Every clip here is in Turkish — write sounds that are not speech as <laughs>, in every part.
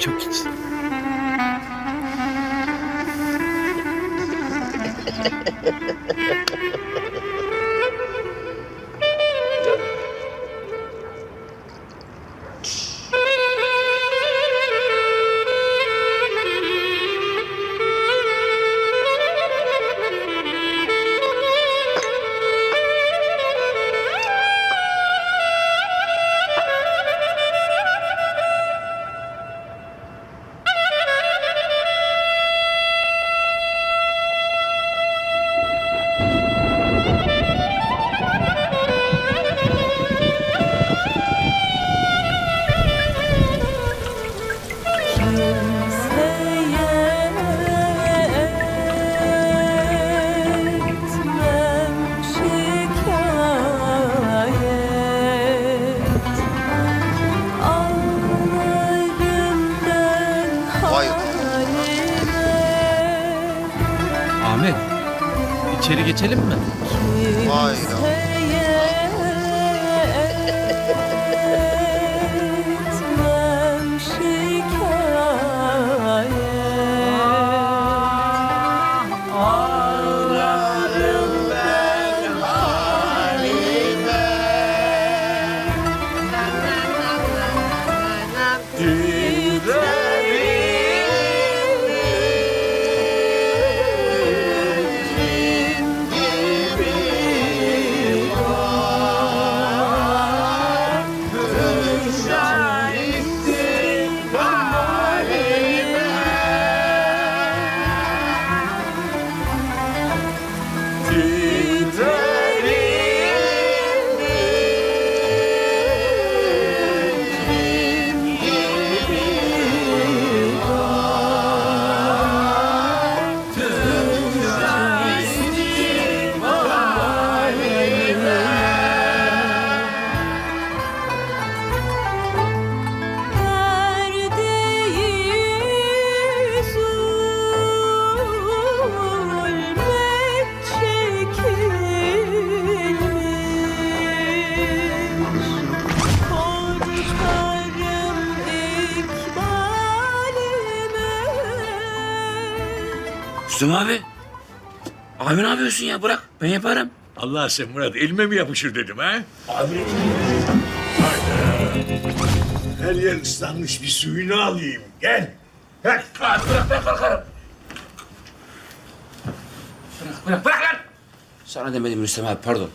çok geç. İçeri geçelim mi? Vay Müslüm abi. Abi ne yapıyorsun ya? Bırak. Ben yaparım. Allah sen Murat elime mi yapışır dedim ha? Abi. Her yer ıslanmış bir suyunu alayım. Gel. Gel. Abi bırak ben kalkarım. Bırak bırak bırak lan. Sana demedim Rüstem abi pardon.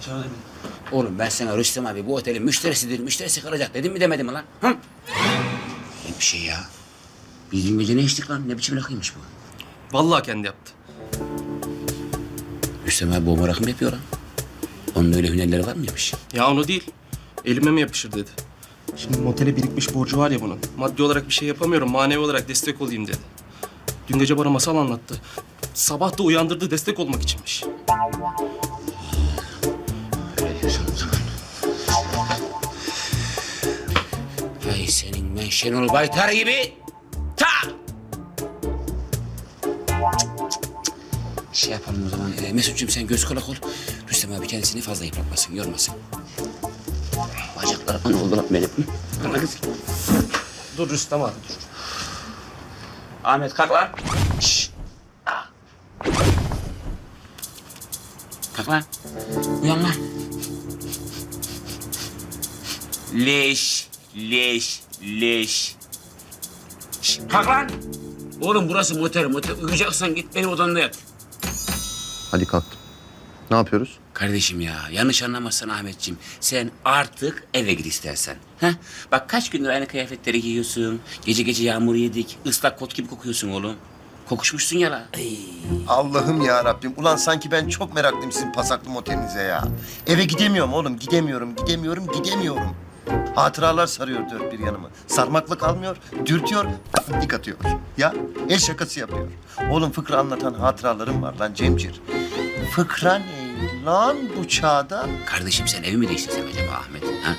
Sana demedim. Oğlum ben sana Rüstem abi bu otelin müşterisidir, müşterisi kalacak dedim mi demedim mi lan? Hı? Ne bir şey ya. Biz dün gece ne içtik lan? Ne biçim rakıymış bu? Vallahi kendi yaptı. Rüstem abi bomba rakı mı yapıyor lan? Onun öyle hünerleri var mıymış? Ya onu değil. Elime mi yapışır dedi. Şimdi motele birikmiş borcu var ya bunun. Maddi olarak bir şey yapamıyorum. Manevi olarak destek olayım dedi. Dün gece bana masal anlattı. Sabah da uyandırdı destek olmak içinmiş. Hay senin ben Şenol Baytar gibi. Ta! Şey yapalım o zaman. E, Mesut'cum sen göz kulak ol. Rüstem abi kendisini fazla yıpratmasın, yormasın. Bacaklarım ne oldu lan benim? Ana kız. Dur Rüstem abi dur. Ahmet kalk lan. Şşş. Ah. Kalk lan. Uyan lan. Leş, leş, leş. Kalk lan. Oğlum burası motel, motel. Uyuyacaksan git benim odamda yat. Hadi kalktım. Ne yapıyoruz? Kardeşim ya yanlış anlamazsan Ahmetciğim. Sen artık eve git istersen. Heh? Bak kaç gündür aynı kıyafetleri giyiyorsun. Gece gece yağmur yedik. ıslak kot gibi kokuyorsun oğlum. Kokuşmuşsun ya la. Allah'ım ya Rabbim. Ulan sanki ben çok meraklıyım sizin pasaklı motelinize ya. Eve gidemiyorum oğlum. Gidemiyorum, gidemiyorum, gidemiyorum. Hatıralar sarıyor dört bir yanımı. Sarmakla kalmıyor, dürtüyor, dik atıyor. Ya el şakası yapıyor. Oğlum fıkra anlatan hatıralarım var lan Cemcir. Fıkra ne lan bu çağda? Kardeşim sen evi mi değiştirsen acaba Ahmet? Ha?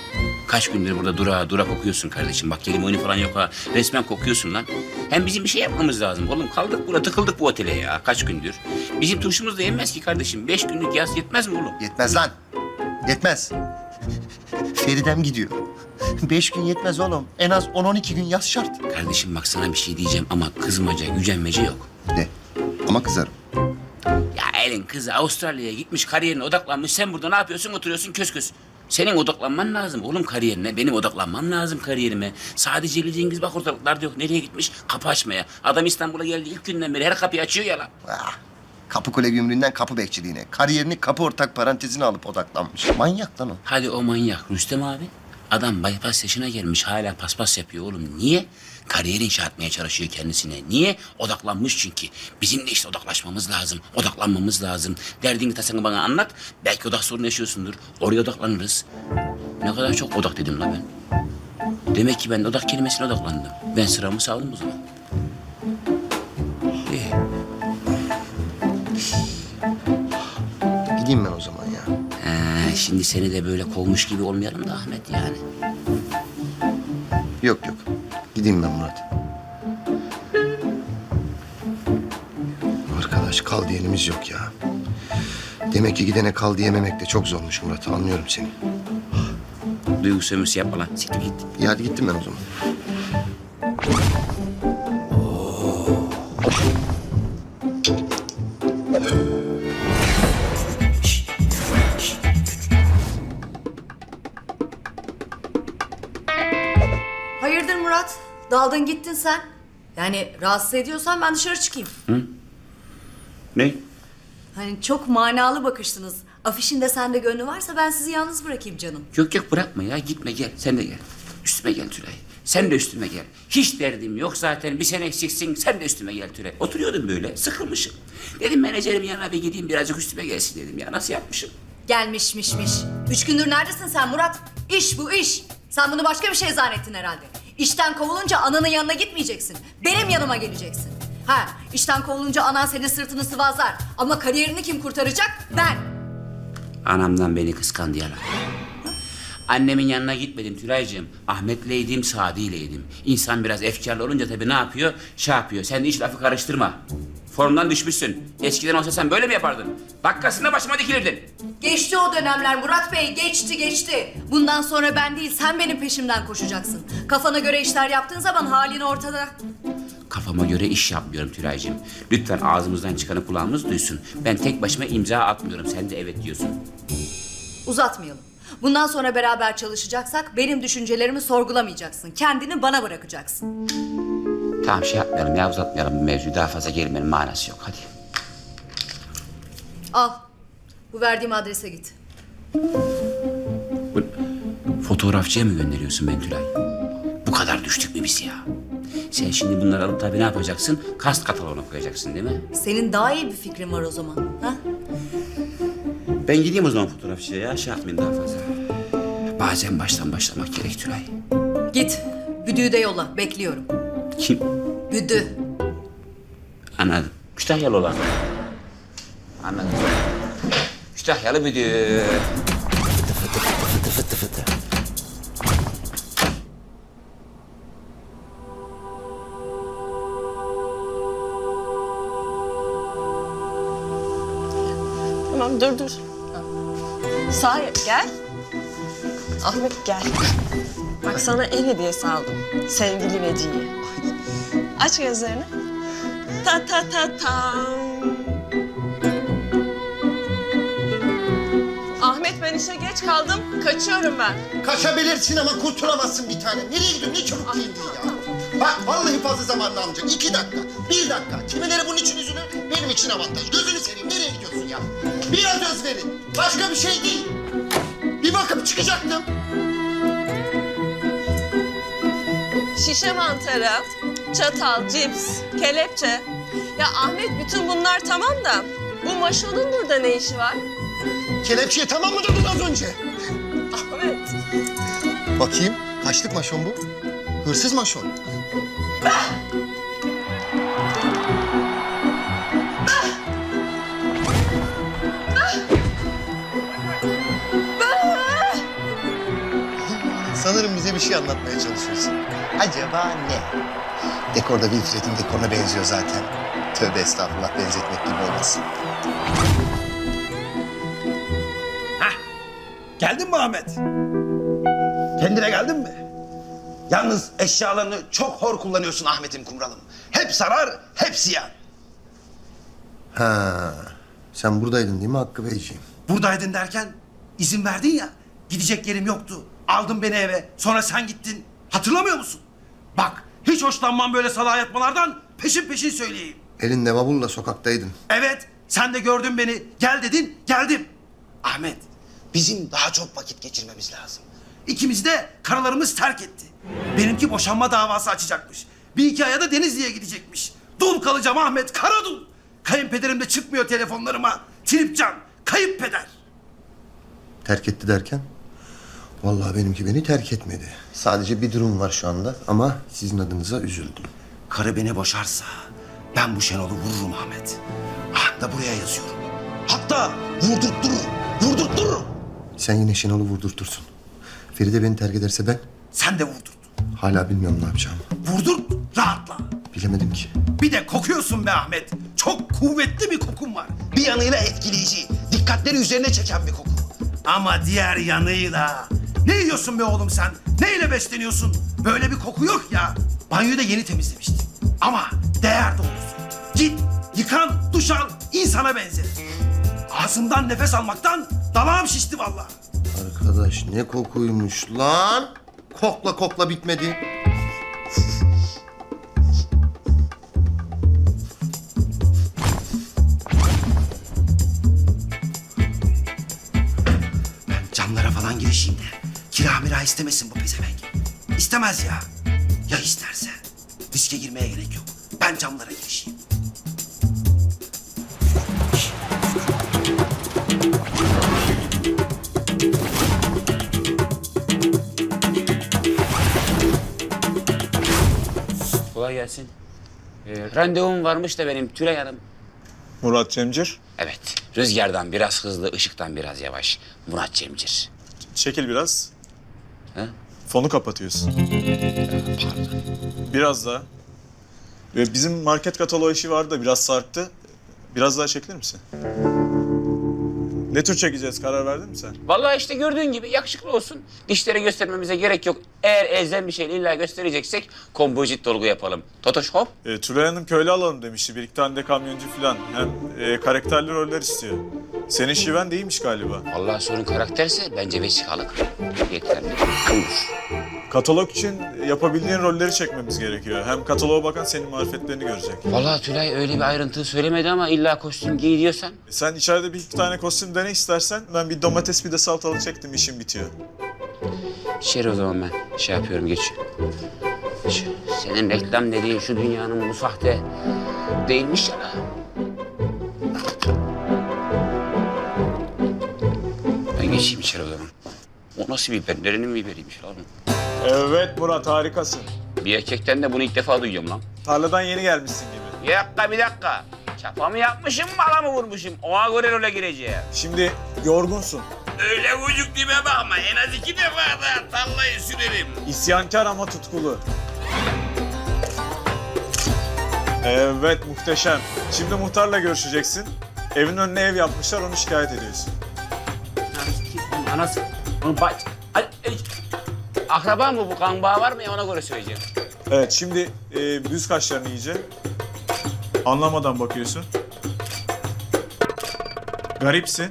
Kaç gündür burada dura dura kokuyorsun kardeşim. Bak kelime oyunu falan yok ha. Resmen kokuyorsun lan. Hem bizim bir şey yapmamız lazım. Oğlum kaldık burada tıkıldık bu otele ya kaç gündür. Bizim turşumuz da yenmez ki kardeşim. Beş günlük yaz yetmez mi oğlum? Yetmez lan. Yetmez. Feridem gidiyor. Beş gün yetmez oğlum. En az 10-12 gün yaz şart. Kardeşim bak sana bir şey diyeceğim ama kızmaca, gücenmece yok. De. Ama kızarım. Ya elin kızı Avustralya'ya gitmiş kariyerine odaklanmış. Sen burada ne yapıyorsun? Oturuyorsun kös kös. Senin odaklanman lazım oğlum kariyerine. Benim odaklanmam lazım kariyerime. Sadece Ali Cengiz bak ortalıklarda yok. Nereye gitmiş? Kapı açmaya. Adam İstanbul'a geldi ilk günden beri her kapıyı açıyor ya lan. Ah, Kapıkule gümrüğünden kapı bekçiliğine. Kariyerini kapı ortak parantezine alıp odaklanmış. Manyak lan o. Hadi o manyak Rüstem abi. Adam bypass yaşına gelmiş hala paspas yapıyor oğlum. Niye? Kariyer inşa etmeye çalışıyor kendisine. Niye? Odaklanmış çünkü. Bizim de işte odaklaşmamız lazım. Odaklanmamız lazım. Derdini tasanı bana anlat. Belki odak sorunu yaşıyorsundur. Oraya odaklanırız. Ne kadar çok odak dedim la ben. Demek ki ben de odak kelimesine odaklandım. Ben sıramı saldım o zaman. İyi. Gideyim ben o zaman ya. Ha, şimdi seni de böyle kovmuş gibi olmayalım da Ahmet yani. Yok yok. Gideyim ben Murat. Arkadaş kal diyenimiz yok ya. Demek ki gidene kal diyememek de çok zormuş Murat. Anlıyorum seni. Duygu sömürüsü yapma lan. Siktir git. İyi hadi gittim ben o zaman. Daldın gittin sen. Yani rahatsız ediyorsan ben dışarı çıkayım. Ne? Hani çok manalı bakıştınız. Afişinde sende gönlü varsa ben sizi yalnız bırakayım canım. Yok yok bırakma ya gitme gel sen de gel. Üstüme gel Tülay. Sen de üstüme gel. Hiç derdim yok zaten bir sene eksiksin sen de üstüme gel Tülay. Oturuyordum böyle sıkılmışım. Dedim menajerim yanına bir gideyim birazcık üstüme gelsin dedim ya nasıl yapmışım. Gelmişmişmiş. Üç gündür neredesin sen Murat? İş bu iş. Sen bunu başka bir şey zannettin herhalde. İşten kovulunca ananın yanına gitmeyeceksin. Benim yanıma geleceksin. Ha, işten kovulunca anan senin sırtını sıvazlar. Ama kariyerini kim kurtaracak? Ben. Anamdan beni kıskandı yalan. Annemin yanına gitmedim Tülay'cığım. Ahmet'leydim, Sadi'yleydim. İnsan biraz efkarlı olunca tabii ne yapıyor? Şey yapıyor. Sen de hiç lafı karıştırma. Formdan düşmüşsün. Eskiden olsa sen böyle mi yapardın? Dakikasında başıma dikilirdin. Geçti o dönemler Murat Bey, geçti geçti. Bundan sonra ben değil, sen benim peşimden koşacaksın. Kafana göre işler yaptığın zaman halin ortada. Kafama göre iş yapmıyorum Tülay'cığım. Lütfen ağzımızdan çıkanı kulağımız duysun. Ben tek başıma imza atmıyorum. Sen de evet diyorsun. Uzatmayalım. Bundan sonra beraber çalışacaksak benim düşüncelerimi sorgulamayacaksın. Kendini bana bırakacaksın. Tamam şey yapmayalım ya uzatmayalım mevzuyu. Daha fazla gelmenin manası yok. Hadi. Al. Bu verdiğim adrese git. Bu, fotoğrafçıya mı gönderiyorsun beni Tülay? Bu kadar düştük mü biz ya? Sen şimdi bunları alıp tabii ne yapacaksın? Kast kataloğuna koyacaksın değil mi? Senin daha iyi bir fikrin var o zaman. Ha? Ben gideyim o zaman fotoğrafçıya ya. Şey yapmayın daha fazla. Bazen baştan başlamak gerek Tülay. Git. Büdüğü de yolla. Bekliyorum. Kim? Büdü. Anladım. Kütahyalı olan. Anladım. Kütahyalı müdür. Fıtı fıtı fıtı fıtı fıtı fıtı. Tamam dur dur. Sağ gel. Ahmet gel. Bak sana el hediyesi aldım. Sevgili Vecihi. Aç gözlerini. Ta ta ta tam. Ahmet ben işe geç kaldım. Kaçıyorum ben. Kaçabilirsin ama kurtulamazsın bir tane. Nereye gidiyorsun? Ne çabuk giyindin ya? Bak vallahi fazla zamanını almayacak. İki dakika, bir dakika. Kimileri bunun için üzülür, benim için avantaj. Gözünü seveyim, nereye gidiyorsun ya? Biraz özverin. Başka bir şey değil. Bir bakıp çıkacaktım. Şişe mantarı, çatal, cips, kelepçe. Ya Ahmet bütün bunlar tamam da bu maşonun burada ne işi var? Kelepçeye tamam mı dedin az önce? Ahmet. Bakayım, kaçlık maşon bu? Hırsız maşon. Sanırım bize bir şey anlatmaya çalışıyorsun. Acaba ne? Dekorda Wilfred'in dekoruna benziyor zaten. Tövbe estağfurullah benzetmek gibi olmasın. Geldin mi Ahmet? Kendine geldin mi? Yalnız eşyalarını çok hor kullanıyorsun Ahmet'im kumralım. Hep zarar, hep ziyan. Ha. Sen buradaydın değil mi Hakkı Beyciğim? Buradaydın derken izin verdin ya. Gidecek yerim yoktu. Aldın beni eve. Sonra sen gittin. Hatırlamıyor musun? Bak hiç hoşlanmam böyle salağa yatmalardan. Peşin peşin söyleyeyim. Elinde bavulla sokaktaydın. Evet sen de gördün beni. Gel dedin geldim. Ahmet bizim daha çok vakit geçirmemiz lazım. İkimiz de karalarımız terk etti. Benimki boşanma davası açacakmış. Bir iki aya da Denizli'ye gidecekmiş. Dul kalacağım Ahmet kara dul. Kayınpederim de çıkmıyor telefonlarıma. Tripcan kayıp peder. Terk etti derken? Vallahi benimki beni terk etmedi. Sadece bir durum var şu anda ama sizin adınıza üzüldüm. Karı beni boşarsa ben bu Şenol'u vururum Ahmet. Ah da buraya yazıyorum. Hatta vurdurttururum. Vurdurttururum. Sen yine Şenol'u vurdurtursun. Feride beni terk ederse ben Sen de vurdurt. hala bilmiyorum ne yapacağımı. Vurdurt rahatla. Bilemedim ki. Bir de kokuyorsun be Ahmet. Çok kuvvetli bir kokun var. Bir yanıyla etkileyici, dikkatleri üzerine çeken bir koku. Ama diğer yanıyla... Ne yiyorsun be oğlum sen? Neyle besleniyorsun? Böyle bir koku yok ya. Banyoyu da yeni temizlemiştim. Ama değer doğrusu. Git, yıkan, duş al, insana benzer. Ağzımdan nefes almaktan dalağım şişti vallahi. Arkadaş ne kokuymuş lan? Kokla kokla bitmedi. Mira istemesin bu pezevenk. İstemez ya. Ya isterse? Riske girmeye gerek yok. Ben camlara girişeyim. Kolay gelsin. Ee, randevum varmış da benim Tülay Hanım. Murat Cemcir. Evet. Rüzgardan biraz hızlı, ışıktan biraz yavaş. Murat Cemcir. Çekil biraz. He? Fonu kapatıyorsun. Pardon. Biraz daha. Ve bizim market kataloğu işi vardı da biraz sarktı. Biraz daha çekilir misin? Ne tür çekeceğiz? Karar verdin mi sen? Vallahi işte gördüğün gibi yakışıklı olsun. Dişleri göstermemize gerek yok. Eğer elzem bir şey illa göstereceksek kompozit dolgu yapalım. Totoş hop. E, Tülay Hanım köylü alalım demişti. Bir iki tane de kamyoncu falan. Hem e, karakterli roller istiyor. Senin şiven de iyiymiş galiba. Vallahi sorun karakterse bence vesikalık. Yeterli. Olur. Katalog için yapabildiğin rolleri çekmemiz gerekiyor. Hem kataloğa bakan senin marifetlerini görecek. Vallahi Tülay öyle bir ayrıntı söylemedi ama illa kostüm giy diyorsan. E, Sen içeride bir iki tane kostüm dene istersen. Ben bir domates bir de salatalık çektim işim bitiyor. İçeri o zaman ben şey yapıyorum. Şu- Senin reklam dediğin şu dünyanın bu sahte değilmiş ya. Ben geçeyim içeri o zaman. O nasıl biber? Nerenin biberiymiş lan? Evet Murat harikasın. Bir erkekten de bunu ilk defa duyuyorum lan. Tarladan yeni gelmişsin gibi. Bir dakika bir dakika. Çapa mı yapmışım, bala mı vurmuşum? Ona göre role gireceğim. Şimdi yorgunsun. Öyle vücut dime bakma. En az iki defa da tarlayı sürerim. İsyankar ama tutkulu. Evet muhteşem. Şimdi muhtarla görüşeceksin. Evin önüne ev yapmışlar onu şikayet ediyorsun. Anası. Onu baş... Akraba mı bu? Kan bağı var mı ya ona göre söyleyeceğim. Evet şimdi e, düz kaşlarını iyice. Anlamadan bakıyorsun. Garipsin.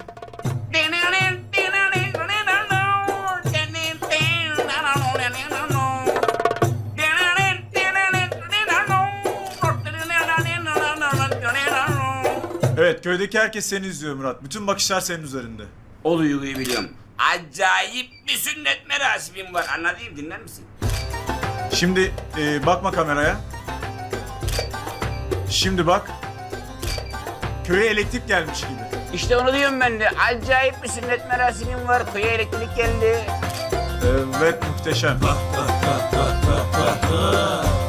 Evet köydeki herkes seni izliyor Murat. Bütün bakışlar senin üzerinde. O duyguyu biliyorum. Acayip bir sünnet merasimim var. Anladın dinler misin? Şimdi e, bakma kameraya. Şimdi bak. Köye elektrik gelmiş gibi. İşte onu diyorum ben de. Acayip bir sünnet merasimim var. Köye elektrik geldi. Evet muhteşem. <laughs>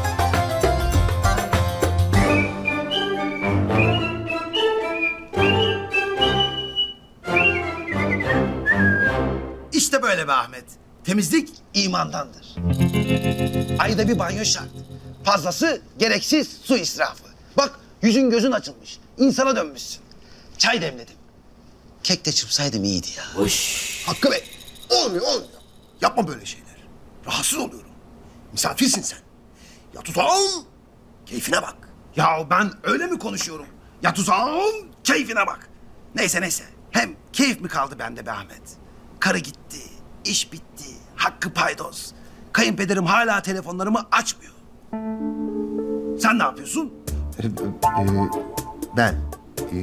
böyle be Ahmet. Temizlik imandandır. Ayda bir banyo şart. Fazlası gereksiz su israfı. Bak yüzün gözün açılmış. İnsana dönmüşsün. Çay demledim. Kek de çırpsaydım iyiydi ya. Hakkı Bey olmuyor olmuyor. Yapma böyle şeyler. Rahatsız oluyorum. Misafirsin sen. Ya tuzağım, keyfine bak. Ya ben öyle mi konuşuyorum? Ya tuzağım, keyfine bak. Neyse neyse. Hem keyif mi kaldı bende be Ahmet? Karı gitti, iş bitti, hakkı paydos. Kayınpederim hala telefonlarımı açmıyor. Sen ne yapıyorsun? Ee, e, ben e,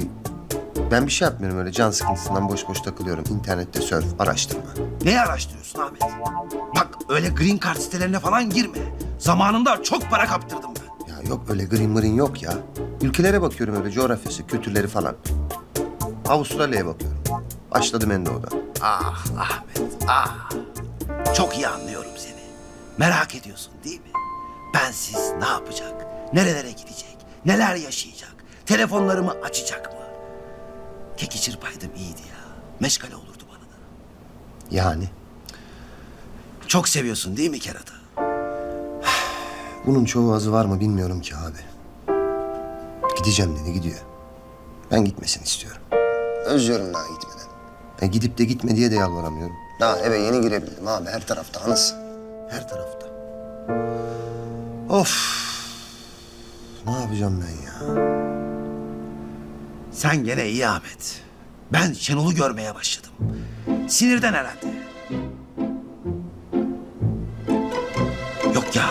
ben bir şey yapmıyorum öyle can sıkıntısından boş boş takılıyorum. İnternette surf, araştırma. Neyi araştırıyorsun Ahmet? Bak öyle green card sitelerine falan girme. Zamanında çok para kaptırdım ben. Ya yok öyle green mırın yok ya. Ülkelere bakıyorum öyle coğrafyası, kültürleri falan. Avustralya'ya bakıyorum. Başladım en doğuda. Ah Ahmet, ah. Çok iyi anlıyorum seni. Merak ediyorsun değil mi? Bensiz ne yapacak? Nerelere gidecek? Neler yaşayacak? Telefonlarımı açacak mı? Keki çırpaydım iyiydi ya. Meşgale olurdu bana da. Yani Çok seviyorsun değil mi kerata? bunun çoğu azı var mı bilmiyorum ki abi. Gideceğim dedi gidiyor. Ben gitmesini istiyorum. Özlüyorum daha gitmeden. E gidip de gitme diye de yalvaramıyorum. Daha eve yeni girebildim abi her tarafta anısı. Her tarafta. Of. Ne yapacağım ben ya? Sen gene iyi Ahmet. Ben Şenol'u görmeye başladım. Sinirden herhalde. Yok ya.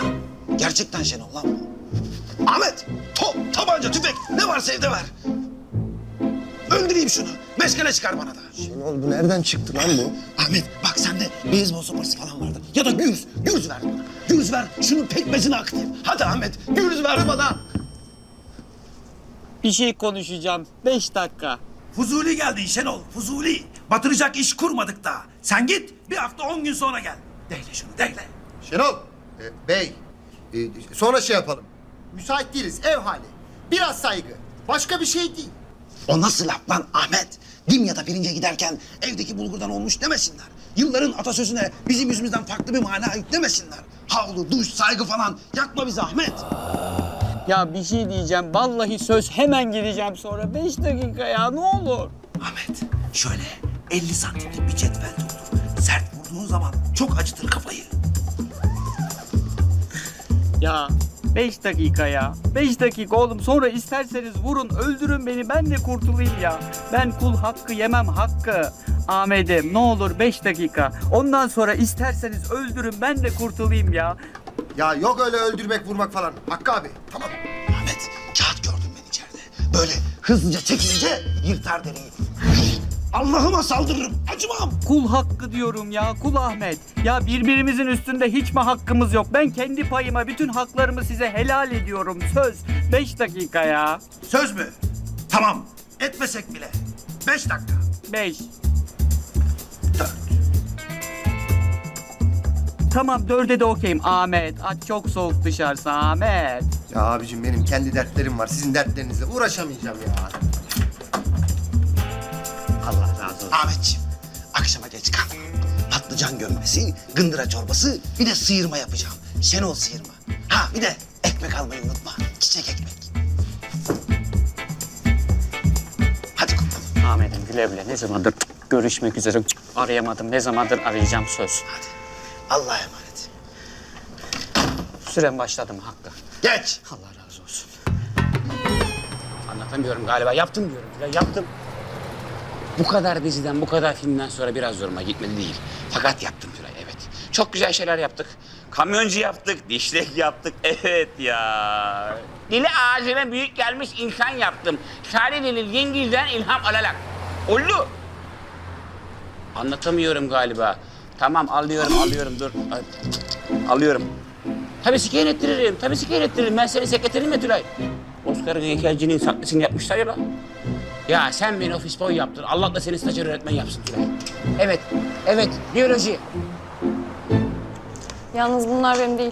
Gerçekten Şenol lan bu. Ahmet! Top, tabanca, tüfek ne varsa evde ver. Öldüreyim şunu. Meşgale çıkar bana da. Şenol bu nereden çıktı lan bu? Ahmet bak sende beyzbol sopası falan vardı. Ya da gürz. Gürz ver bana. Gürz ver. Şunun pekmezini akıtayım. Hadi Ahmet. Gürz ver bana. Bir şey konuşacağım. Beş dakika. Fuzuli geldin Şenol. Fuzuli. Batıracak iş kurmadık da. Sen git bir hafta on gün sonra gel. Deyle şunu deyle. Şenol. e, bey. e, sonra şey yapalım. Müsait değiliz ev hali. Biraz saygı. Başka bir şey değil. O nasıl laf lan Ahmet? Dimya'da pirince giderken evdeki bulgurdan olmuş demesinler. Yılların atasözüne bizim yüzümüzden farklı bir mana yüklemesinler. Havlu, duş, saygı falan yakma bizi Ahmet. Ya bir şey diyeceğim. Vallahi söz hemen gideceğim sonra. Beş dakika ya ne olur. Ahmet şöyle 50 santimlik bir cetvel tuttur. Sert vurduğun zaman çok acıtır kafayı. Ya beş dakika ya. Beş dakika oğlum. Sonra isterseniz vurun, öldürün beni. Ben de kurtulayım ya. Ben kul hakkı yemem hakkı. Ahmet'im ne olur beş dakika. Ondan sonra isterseniz öldürün ben de kurtulayım ya. Ya yok öyle öldürmek vurmak falan. Hakkı abi tamam. Ahmet kağıt gördüm ben içeride. Böyle hızlıca çekilince yırtar deriyi. Allah'ıma saldırırım. Acımam. Kul hakkı diyorum ya kul Ahmet. Ya birbirimizin üstünde hiç mi hakkımız yok? Ben kendi payıma bütün haklarımı size helal ediyorum. Söz. Beş dakika ya. Söz mü? Tamam. Etmesek bile. Beş dakika. Beş. Dört. Tamam dörde de okeyim Ahmet. Aç çok soğuk dışarısı Ahmet. Ya abicim benim kendi dertlerim var. Sizin dertlerinizle uğraşamayacağım ya. Ahmetciğim akşama geç kalma. Patlıcan gömmesi, gındıra çorbası bir de sıyırma yapacağım. Şenol sıyırma. Ha bir de ekmek almayı unutma. Çiçek ekmek. Hadi kurban. Ahmet'im güle güle ne zamandır görüşmek üzere arayamadım. Ne zamandır arayacağım söz. Hadi. Allah'a emanet. Süren başladım Hakkı. Geç. Allah razı olsun. Anlatamıyorum galiba. Yaptım diyorum. Ya yaptım. Bu kadar diziden, bu kadar filmden sonra biraz zoruma gitmedi değil. Fakat yaptım Tülay, evet. Çok güzel şeyler yaptık. Kamyoncu yaptık, dişlek yaptık. <laughs> Evet ya. Dili ağzına büyük gelmiş insan yaptım. Sade Dilil Yengiz'den ilham alarak. Oldu. Anlatamıyorum galiba. Tamam alıyorum, alıyorum. Dur. Alıyorum. Tabii siken ettiririm, tabii siken ettiririm. Ben senin sekreterim ya Tülay. Oscar'ın heykelcinin saklısını yapmışlar ya lan. Ya sen beni ofis boy yaptın. Allah da seni stajyer öğretmen yapsın Tülay. Evet, evet. Biyoloji. Yalnız bunlar benim değil.